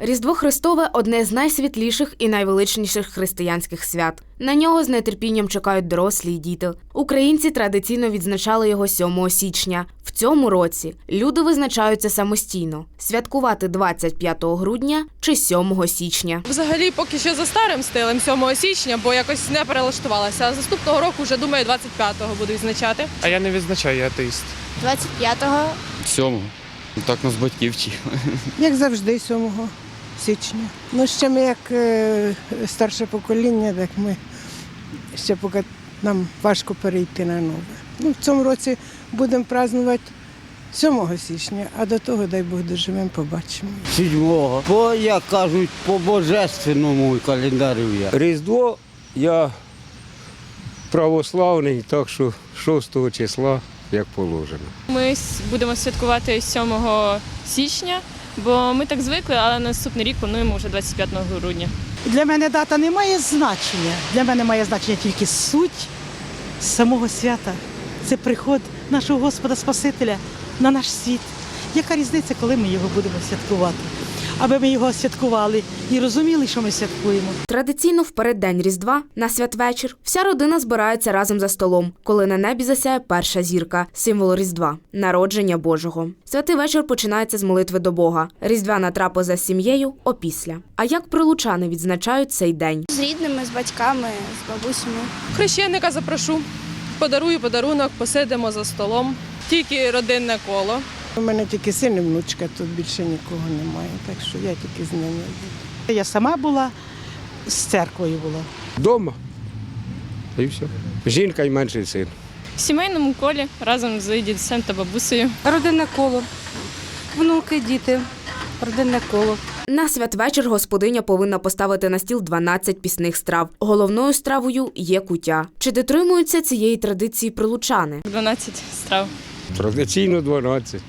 Різдво Христове одне з найсвітліших і найвеличніших християнських свят. На нього з нетерпінням чекають дорослі й діти. Українці традиційно відзначали його 7 січня. В цьому році люди визначаються самостійно святкувати 25 грудня чи 7 січня. Взагалі, поки що за старим стилем 7 січня, бо якось не перелаштувалася. А наступного року вже думаю, 25-го буду відзначати. А я не відзначаю, я атеїст. 25-го. Сьомого. Так нас батьки вчили. Як завжди, 7 січня. Ну, ще ми як е, старше покоління, так ми ще поки нам важко перейти на нове. Ну, в цьому році будемо празднувати 7 січня, а до того, дай Бог, доживемо, побачимо. Седьмого. Бо, як кажуть, по божественному календарю я. Різдво я православний, так що 6 числа, як положено. Ми будемо святкувати 7 січня, бо ми так звикли, але на наступний рік плануємо вже 25 грудня. Для мене дата не має значення. Для мене має значення тільки суть самого свята. Це приход нашого Господа Спасителя на наш світ. Яка різниця, коли ми його будемо святкувати? Аби ми його святкували і розуміли, що ми святкуємо. Традиційно в переддень Різдва на святвечір вся родина збирається разом за столом, коли на небі засяє перша зірка, символ Різдва народження Божого. Святий вечір починається з молитви до Бога. Різдвяна трапеза з сім'єю опісля. А як прилучани відзначають цей день? З рідними, з батьками, з бабусями. Хрещеника запрошу, подарую подарунок, посидимо за столом. Тільки родинне коло. У мене тільки син і внучка, тут більше нікого немає, так що я тільки з ними буду. Я сама була з церквою була. Дома. І все. Жінка і менший син. В сімейному колі разом з дідусем та бабусею. Родинне коло, внуки, діти, родинне коло. На святвечір господиня повинна поставити на стіл 12 пісних страв. Головною стравою є куття. Чи дотримуються цієї традиції прилучани? 12 страв. Традиційно 12.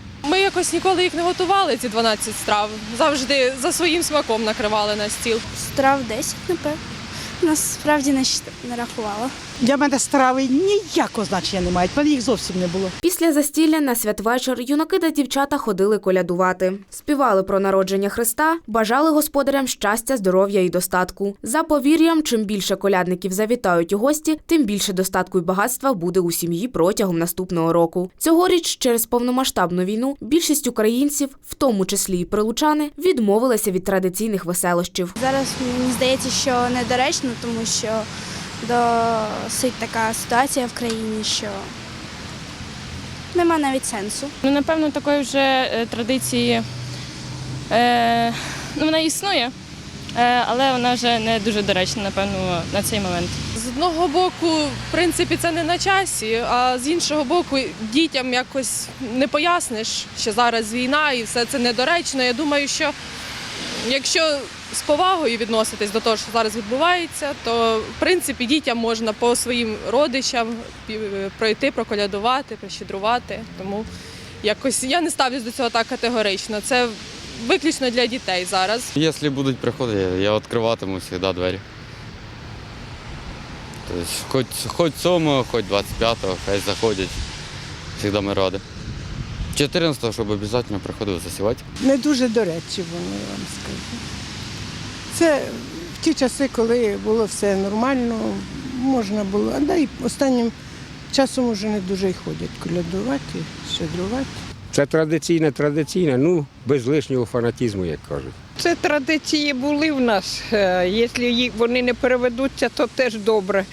Якось ніколи їх не готували, ці 12 страв. Завжди за своїм смаком накривали на стіл. Страв 10, напевно. Насправді не, не рахувала. Для мене страви ніякого значення не мають, мене їх зовсім не було. Після застілля на святвечір юнаки та дівчата ходили колядувати, співали про народження Христа, бажали господарям щастя, здоров'я і достатку. За повір'ям, чим більше колядників завітають у гості, тим більше достатку і багатства буде у сім'ї протягом наступного року. Цьогоріч, через повномасштабну війну, більшість українців, в тому числі і прилучани, відмовилися від традиційних веселощів. Зараз мені здається, що недоречно, тому що досить така ситуація в країні, що нема навіть сенсу. Ну, напевно, такої вже е, традиції е, ну, вона існує, е, але вона вже не дуже доречна, напевно, на цей момент. З одного боку, в принципі, це не на часі, а з іншого боку, дітям якось не поясниш, що зараз війна і все це недоречно. Я думаю, що якщо з повагою відноситись до того, що зараз відбувається, то в принципі дітям можна по своїм родичам пройти, проколядувати, прощедрувати. Тому якось я не ставлюсь до цього так категорично. Це виключно для дітей зараз. Якщо будуть приходити, я відкриватиму завжди двері. Тобто, хоч, хоч 7, хоч 25-го, хай заходять. Завжди ми раді. 14-го, щоб обов'язково приходили засівати. Не дуже до речі воно, я вам скажу. Це в ті часи, коли було все нормально, можна було. А да і останнім часом вже не дуже й ходять колядувати, щедрувати. Це традиційне, традиційне, ну, без лишнього фанатізму, як кажуть. Це традиції були в нас. Е, Якщо вони не переведуться, то теж добре.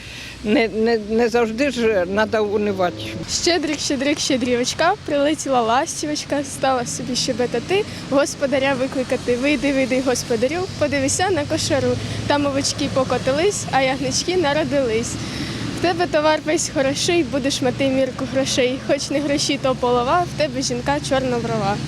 Не, не, не завжди ж треба унивати. Щедрик, щедрик, щедрівочка, прилетіла ластівочка, стала собі щебетати, господаря викликати. Вийди, вийди, господарю, подивися на кошару. Там овочки покотились, а ягнички народились. В тебе товар весь хороший, будеш мати мірку грошей. Хоч не гроші, то полова, в тебе жінка чорноброва.